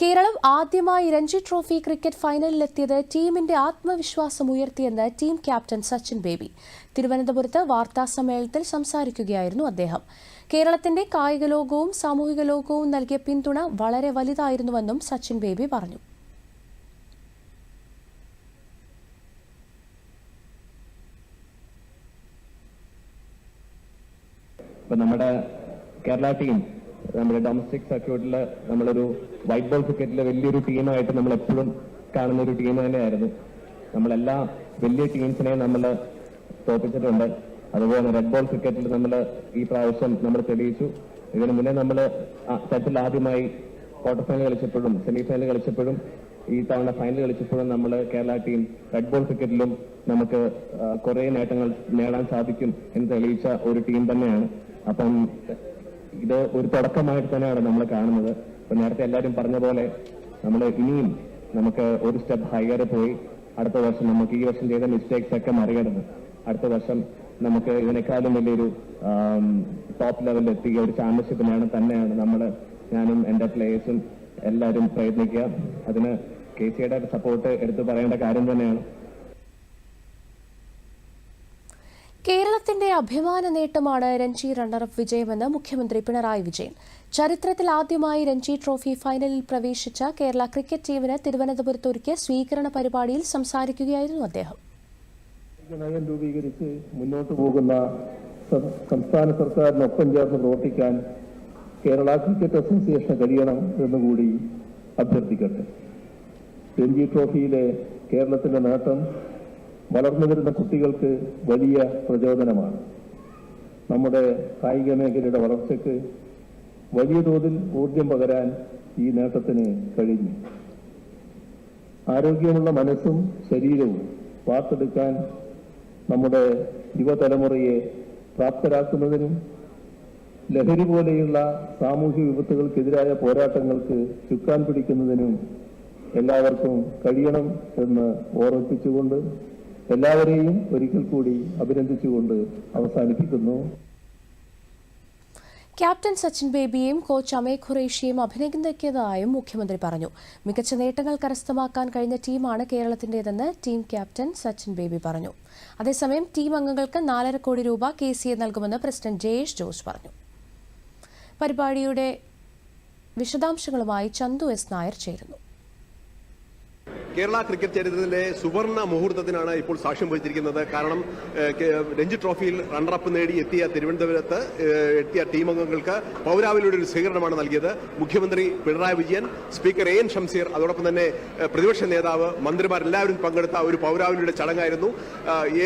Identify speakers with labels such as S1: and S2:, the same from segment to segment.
S1: കേരളം ആദ്യമായി Ranji trophy cricket ഫൈനലിലെത്തിയത് ടീമിന്റെ ആത്മവിശ്വാസം ഉയർത്തിയെന്ന് ടീം ക്യാപ്റ്റൻ സച്ചിൻ ബേബി തിരുവനന്തപുരത്ത് വാർത്താ സമ്മേളനത്തിൽ സംസാരിക്കുകയായിരുന്നു അദ്ദേഹം കേരളത്തിന്റെ കായിക ലോകവും സാമൂഹിക ലോകവും നൽകിയ പിന്തുണ വളരെ വലുതായിരുന്നുവെന്നും സച്ചിൻ ബേബി പറഞ്ഞു
S2: നമ്മുടെ കേരള ടീം നമ്മുടെ ഡൊമസ്റ്റിക് സർക്യൂട്ടിൽ നമ്മളൊരു വൈറ്റ് ബോൾ ക്രിക്കറ്റിലെ വലിയൊരു ടീമായിട്ട് നമ്മൾ എപ്പോഴും കാണുന്ന ഒരു ടീം തന്നെയായിരുന്നു നമ്മളെല്ലാ വലിയ ടീംസിനെയും നമ്മൾ തോപ്പിച്ചിട്ടുണ്ട് അതുപോലെ തന്നെ റെഡ് ബോൾ ക്രിക്കറ്റിൽ നമ്മൾ ഈ പ്രാവശ്യം നമ്മൾ തെളിയിച്ചു ഇതിനു മുന്നേ നമ്മൾ സെറ്റിൽ ആദ്യമായി ക്വാർട്ടർ ഫൈനൽ കളിച്ചപ്പോഴും സെമി ഫൈനൽ കളിച്ചപ്പോഴും ഈ തവണ ഫൈനൽ കളിച്ചപ്പോഴും നമ്മൾ കേരള ടീം റെഡ് ബോൾ ക്രിക്കറ്റിലും നമുക്ക് കുറേ നേട്ടങ്ങൾ നേടാൻ സാധിക്കും എന്ന് തെളിയിച്ച ഒരു ടീം തന്നെയാണ് അപ്പം ഇത് ഒരു തുടക്കമായിട്ട് തന്നെയാണ് നമ്മൾ കാണുന്നത് ഇപ്പൊ നേരത്തെ എല്ലാവരും പറഞ്ഞ പോലെ നമ്മൾ ഇനിയും നമുക്ക് ഒരു സ്റ്റെപ്പ് ഹയർ പോയി അടുത്ത വർഷം നമുക്ക് ഈ വർഷം ചെയ്ത മിസ്റ്റേക്സ് ഒക്കെ മറികടന്ന് അടുത്ത വർഷം നമുക്ക് ഇതിനേക്കാളും വലിയൊരു ടോപ്പ് ലെവലിൽ എത്തിയ ഒരു ചാമ്പ്യൻഷിപ്പിനാണ് തന്നെയാണ് നമ്മൾ ഞാനും എന്റെ പ്ലേയേഴ്സും എല്ലാവരും പ്രയത്നിക്കുക അതിന് കെ സിയുടെ സപ്പോർട്ട് എടുത്തു പറയേണ്ട കാര്യം തന്നെയാണ്
S1: കേരളത്തിന്റെ അഭിമാന നേട്ടമാണ് രഞ്ജി റണ്ണറപ്പ് വിജയമെന്ന് മുഖ്യമന്ത്രി പിണറായി വിജയൻ ചരിത്രത്തിൽ ആദ്യമായി രഞ്ജി ട്രോഫി ഫൈനലിൽ പ്രവേശിച്ച കേരള ക്രിക്കറ്റ് ടീമിന് തിരുവനന്തപുരത്ത് ഒരുക്കിയ സ്വീകരണ പരിപാടിയിൽ സംസാരിക്കുകയായിരുന്നു അദ്ദേഹം
S3: നയം രൂപീകരിച്ച് മുന്നോട്ട് പോകുന്ന സംസ്ഥാന സർക്കാരിനൊപ്പം ചേർന്ന് പ്രവർത്തിക്കാൻ കേരള ക്രിക്കറ്റ് അസോസിയേഷൻ കഴിയണം എന്നുകൂടി അഭ്യർത്ഥിക്കട്ടെ രഞ്ജി ട്രോഫിയിലെ കേരളത്തിന്റെ നേട്ടം വളർന്നു വരുന്ന കുട്ടികൾക്ക് വലിയ പ്രചോദനമാണ് നമ്മുടെ കായിക മേഖലയുടെ വളർച്ചയ്ക്ക് വലിയ തോതിൽ ഊർജം പകരാൻ ഈ നേട്ടത്തിന് കഴിഞ്ഞു ആരോഗ്യമുള്ള മനസ്സും ശരീരവും വാർത്തെടുക്കാൻ നമ്മുടെ യുവതലമുറയെ പ്രാപ്തരാക്കുന്നതിനും ലഹരി പോലെയുള്ള സാമൂഹ്യ വിപത്തുകൾക്കെതിരായ പോരാട്ടങ്ങൾക്ക് ചുക്കാൻ പിടിക്കുന്നതിനും എല്ലാവർക്കും കഴിയണം എന്ന് ഓർമ്മിപ്പിച്ചുകൊണ്ട് എല്ലാവരെയും ഒരിക്കൽ കൂടി അഭിനന്ദിച്ചുകൊണ്ട് അവസാനിപ്പിക്കുന്നു ക്യാപ്റ്റൻ സച്ചിൻ ബേബിയെയും കോച്ച് അമേ ഖുറേഷിയെയും അഭിനന്ദിക്കുന്നതായും മുഖ്യമന്ത്രി പറഞ്ഞു മികച്ച നേട്ടങ്ങൾ കരസ്ഥമാക്കാൻ കഴിഞ്ഞ ടീമാണ് കേരളത്തിന്റേതെന്ന് ടീം ക്യാപ്റ്റൻ സച്ചിൻ ബേബി പറഞ്ഞു അതേസമയം ടീം അംഗങ്ങൾക്ക് നാലര കോടി രൂപ കെ സി എ നൽകുമെന്ന് പ്രസിഡന്റ് ജയേഷ് ജോസ് പറഞ്ഞു പരിപാടിയുടെ വിശദാംശങ്ങളുമായി ചന്തു എസ് നായർ ചേരുന്നു കേരള ക്രിക്കറ്റ് ചരിത്രത്തിലെ സുവർണ മുഹൂർത്തത്തിനാണ് ഇപ്പോൾ സാക്ഷ്യം വഹിച്ചിരിക്കുന്നത് കാരണം രഞ്ജി ട്രോഫിയിൽ റണ്ണറപ്പ് നേടി എത്തിയ തിരുവനന്തപുരത്ത് എത്തിയ ടീമംഗങ്ങൾക്ക് പൗരാവിലൂടെ ഒരു സ്വീകരണമാണ് നൽകിയത് മുഖ്യമന്ത്രി Pinarayi Vijayan speaker A N Shamseer അതോടൊപ്പം തന്നെ പ്രതിപക്ഷ നേതാവ് മന്ത്രിമാരെല്ലാവരും പങ്കെടുത്ത ഒരു പൗരാവിലൂടെ ചടങ്ങായിരുന്നു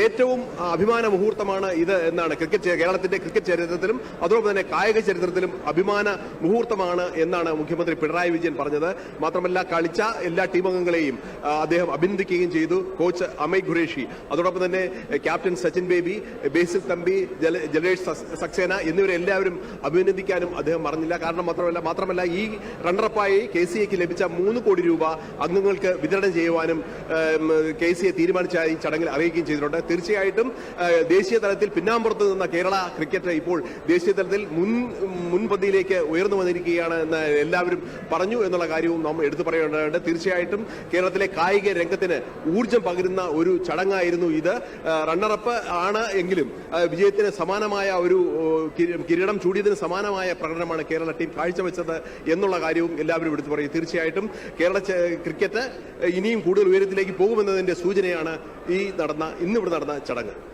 S3: ഏറ്റവും അഭിമാന മുഹൂർത്തമാണ് ഇത് എന്നാണ് ക്രിക്കറ്റ് കേരളത്തിന്റെ ക്രിക്കറ്റ് ചരിത്രത്തിലും അതോടൊപ്പം തന്നെ കായിക ചരിത്രത്തിലും അഭിമാന മുഹൂർത്തമാണ് എന്നാണ് മുഖ്യമന്ത്രി പിണറായി വിജയൻ പറഞ്ഞത് മാത്രമല്ല കളിച്ച എല്ലാ ടീമംഗങ്ങളെയും അദ്ദേഹം അഭിനന്ദിക്കുകയും ചെയ്തു കോച്ച് അമയ് ഖുറേഷി അതോടൊപ്പം തന്നെ ക്യാപ്റ്റൻ സച്ചിൻ ബേബി ബേസിൽ തമ്പി ജലേഷ് സക്സേന എന്നിവരെല്ലാവരും അഭിനന്ദിക്കാനും അദ്ദേഹം മറന്നില്ല കാരണം മാത്രമല്ല മാത്രമല്ല ഈ റണ്ണറപ്പായി കെ സി എക്ക് ലഭിച്ച മൂന്ന് കോടി രൂപ അംഗങ്ങൾക്ക് വിതരണം ചെയ്യുവാനും കെ സി എ തീരുമാനിച്ചായി ചടങ്ങിൽ അറിയിക്കുകയും ചെയ്തിട്ടുണ്ട് തീർച്ചയായിട്ടും ദേശീയ തലത്തിൽ പിന്നാമ്പുറത്ത് നിന്ന കേരള ക്രിക്കറ്റ് ഇപ്പോൾ ദേശീയ തലത്തിൽ മുൻ മുൻപന്തിയിലേക്ക് ഉയർന്നു വന്നിരിക്കുകയാണ് എന്ന് എല്ലാവരും പറഞ്ഞു എന്നുള്ള കാര്യവും നാം എടുത്തു പറയേണ്ടതുണ്ട് തീർച്ചയായിട്ടും കേരളത്തിലെ കായിക രംഗത്തിന് ഊർജം പകരുന്ന ഒരു ചടങ്ങായിരുന്നു ഇത് റണ്ണറപ്പ് ആണ് എങ്കിലും വിജയത്തിന് സമാനമായ ഒരു കിരീടം ചൂടിയതിന് സമാനമായ പ്രകടനമാണ് കേരള ടീം കാഴ്ചവെച്ചത് എന്നുള്ള കാര്യവും എല്ലാവരും എടുത്തു പറയും തീർച്ചയായിട്ടും കേരള ക്രിക്കറ്റ് ഇനിയും കൂടുതൽ ഉയരത്തിലേക്ക് പോകുമെന്നതിന്റെ സൂചനയാണ് ഈ നടന്ന ഇന്നിവിടെ നടന്ന ചടങ്ങ്